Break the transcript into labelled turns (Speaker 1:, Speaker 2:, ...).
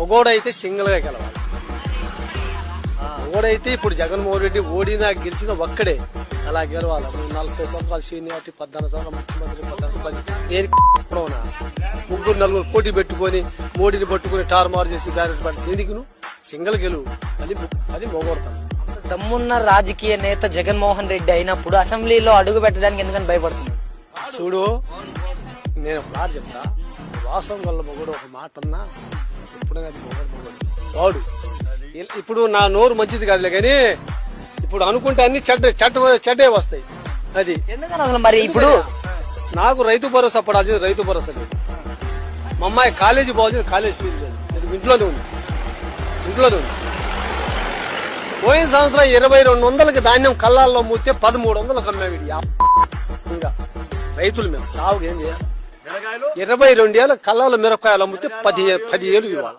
Speaker 1: మగోడైతే సింగిల్గా గెలవాలి మగోడైతే ఇప్పుడు జగన్మోహన్ రెడ్డి ఓడినా గెలిచిన ఒక్కడే. అలా గెలవాలి. నలభై సంవత్సరాలు సీనియారిటీ పద్నాలుగు సంవత్సరాలు ముఖ్యమంత్రి పద్నాలుగు సంవత్సరాలు దేనికి ఇప్పుడవునా? ముగ్గురు నలుగురు పోటీ పెట్టుకొని మోడీని పట్టుకొని టార్మారు చేసి దారి పట్టి దేనికి నువ్వు? సింగిల్ గెలువు. అది అది మొగోడతాను.
Speaker 2: దమ్మున్న రాజకీయ నేత జగన్మోహన్ రెడ్డి అయినప్పుడు అసెంబ్లీలో అడుగు పెట్టడానికి ఎందుకని భయపడుతున్నాడు?
Speaker 1: చూడు నేను మాట చెప్తా. వాసం వల్ల మొగుడు ఒక మాట అన్నా మొగడు మొగడు. వాడు. ఇప్పుడు నా నోరు మంచిది కాదులే కానీ ఇప్పుడు అనుకుంటే అన్ని చెడ్డ చెడ్డ చెడ్డే వస్తాయి. అది.
Speaker 2: ఎందుకని అసలు మరి ఇప్పుడు?
Speaker 1: నాకు రైతు భరోసా పడాల్సింది రైతు భరోసా లేదు. మా అమ్మాయి కాలేజీ పోవాల్సింది కాలేజ్ ఫీజు లేదు. ఇంట్లోనే ఉంది ఇంట్లోనే ఉంది పోయిన సంవత్సరం ఇరవై రెండు వందలకి ధాన్యం కళ్ళాల్లో మూస్తే పదమూడు వందలకు అమ్మాయి ఇంకా రైతులు మేము. సాగుకు ఏం చేయాలి? ఇరవై రెండు ఏళ్ళ కళ్ళాల మిరపకాయలు అమ్మితే పది పది ఏళ్ళు ఇవ్వాలి.